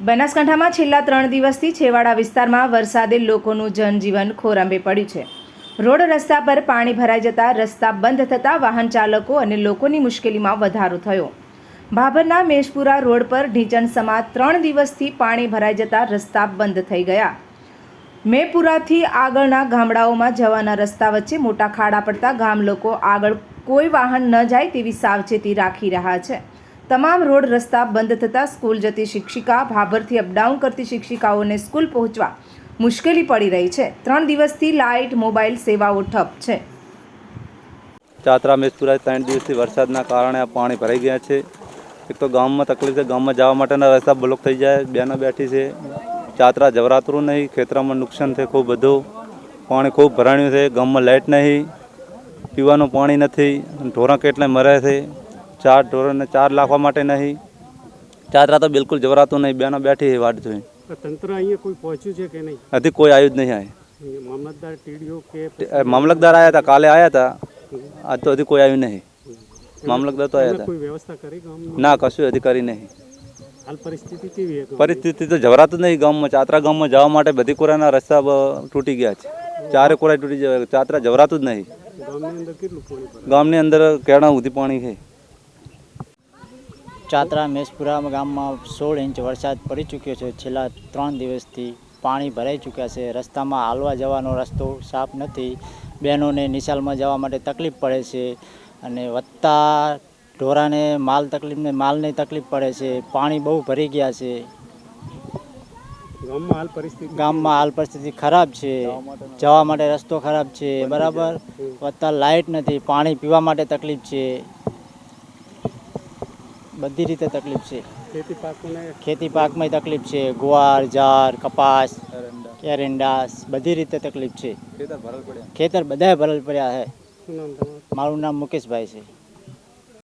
બનાસકાંઠામાં છેલ્લા ત્રણ દિવસથી છેવાડા વિસ્તારમાં વરસાદે લોકોનું જનજીવન ખોરંબે પડ્યું છે. રોડ રસ્તા પર પાણી ભરાઈ જતા રસ્તા બંધ થતાં વાહન ચાલકો અને લોકોની મુશ્કેલીમાં વધારો થયો. ભાભરના મેશપુરા રોડ પર ઢીંચણ સમા ત્રણ દિવસથી પાણી ભરાઈ જતા રસ્તા બંધ થઈ ગયા. મેપુરાથી આગળના ગામડાઓમાં જવાના રસ્તા વચ્ચે મોટા ખાડા પડતા ગામ લોકો આગળ કોઈ વાહન ન જાય તેવી સાવચેતી રાખી રહ્યા છે. તમામ રોડ રસ્તા બંધ થતાં સ્કૂલ જતી શિક્ષિકા ભાભરથી અપડાઉન કરતી શિક્ષિકાઓને સ્કૂલ પહોંચવા મુશ્કેલી પડી રહી છે. ત્રણ દિવસથી લાઇટ મોબાઈલ સેવાઓ ઠપ છે. ચાતરા મેસપુરા ત્રણ દિવસથી વરસાદના કારણે પાણી ભરાઈ ગયા છે. એક તો ગામમાં તકલીફ છે, ગામમાં જવા માટેના રસ્તા બ્લોક થઈ જાય, બેનો બેઠી છે. ચાતરા જવરાતરું નહીં, ખેતરામાં નુકસાન છે ખૂબ બધું. પાણી ખૂબ ભરાણ્યું છે, ગામમાં લાઇટ નહીં, પીવાનું પાણી નથી, ઢોરા કેટલે મરે છે. ચાર ઢોરોને ચાર લાખવા માટે નહીં. ચાતરા તો બિલકુલ જવરાતું નહીં બેનો બેઠી વાટ જોઈ તંત્ર અહીંયા કોઈ પહોંચ્યું છે કે નહીં? હજી કોઈ આવ્યું જ નહીં આવે મામલતદાર ટીડીઓ કે મામલતદાર આવ્યા હતા કાલે આવ્યા હતા. આજ તો હજી કોઈ આવ્યું નહીં. મામલતદાર તો આવ્યા હતા. કોઈ વ્યવસ્થા કરી ના કશું અધિકારી નહીં. હાલ પરિસ્થિતિ કેવી પરિસ્થિતિ તો જવરાતું નહીં ગામમાં. ચાતરા ગામમાં જવા માટે બધી કોરાના રસ્તા તૂટી ગયા છે. ચારે કોરા તૂટી જાય ચાતરા જવરાતું જ નહીં. ગામની અંદર કેટલું પાણી ગામની અંદર કેળા ઉધી પાણી છે. ચાતરા મેસપુરા ગામમાં સોળ ઇંચ વરસાદ પડી ચૂક્યો છે. છેલ્લા ત્રણ દિવસથી પાણી ભરાઈ ચૂક્યા છે. રસ્તામાં હાલવા જવાનો રસ્તો સાફ નથી. બહેનોને નિશાલમાં જવા માટે તકલીફ પડે છે અને વધતા ઢોરાને માલ તકલીફને માલની તકલીફ પડે છે. પાણી બહુ ભરી ગયા છે. ગામમાં હાલ પરિસ્થિતિ ગામમાં હાલ પરિસ્થિતિ ખરાબ છે. જવા માટે રસ્તો ખરાબ છે. બરાબર? વધતા લાઇટ નથી. પાણી પીવા માટે તકલીફ છે. બધી રીતે તકલીફ છે. ખેતી પાકોને ખેતી પાકમાં તકલીફ છે. ગુવાર જાર કપાસ એરંડા. બધી રીતે તકલીફ છે. ખેતર બધા ભરલ પડ્યા છે. મારું નામ મુકેશભાઈ છે.